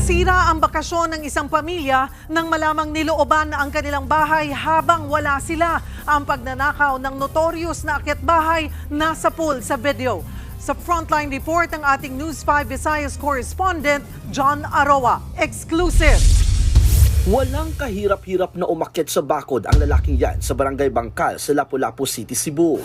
Nasira ang bakasyon ng isang pamilya nang malamang nilooban ang kanilang bahay habang wala sila. Ang pagnanakaw ng notorious na akyat bahay nasa pool sa video. Sa frontline report ng ating News 5 Visayas correspondent John Aroa. Exclusive! Walang kahirap-hirap na umakyat sa bakod ang lalaking yan sa barangay Bangkal sa Lapu-Lapu City, Cebu.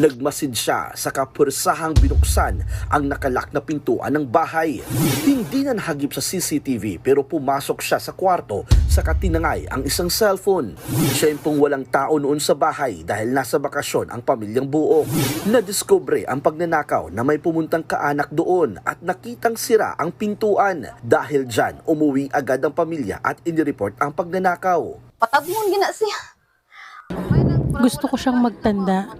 Nagmasid siya sa kapursahang binuksan ang nakalak na pintuan ng bahay. Hindi na nahagip sa CCTV pero pumasok siya sa kwarto sa katinangay ang isang cellphone. Siya pong walang tao noon sa bahay dahil nasa bakasyon ang pamilyang buo. Nadiskubre ang pagnanakaw na may pumuntang kaanak doon at nakitang sira ang pintuan. Dahil dyan, umuwi agad ang pamilya at inireport ang pagnanakaw. Patabon gina siya. Gusto ko siyang magtanda.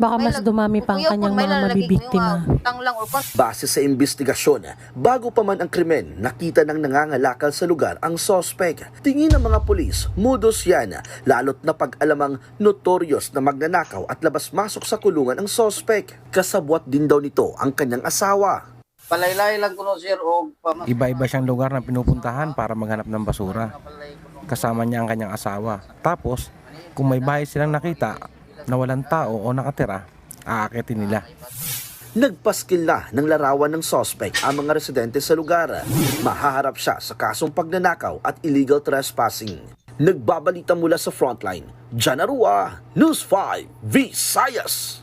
Baka mas dumami pa ang kanyang mga mabibiktima. Kon. Base sa investigasyon, bago pa man ang krimen, nakita ng nangangalakal sa lugar ang sospek. Tingin ng mga pulis, modus yan, lalot na pag-alamang notorious na magnanakaw at labas-masok sa kulungan ang sospek. Kasabwat din daw nito ang kanyang asawa. Palaylay lang kuno sir og Iba-iba siyang lugar na pinupuntahan para maghanap ng basura. Kasama niya ang kanyang asawa. Tapos, kung may bahay silang nakita na walang tao o nakatira, aakitin nila. Nagpaskil na ng larawan ng sospek ang mga residente sa lugar. Mahaharap siya sa kasong pagnanakaw at illegal trespassing. Nagbabalita mula sa frontline, Janarua, News 5, Visayas.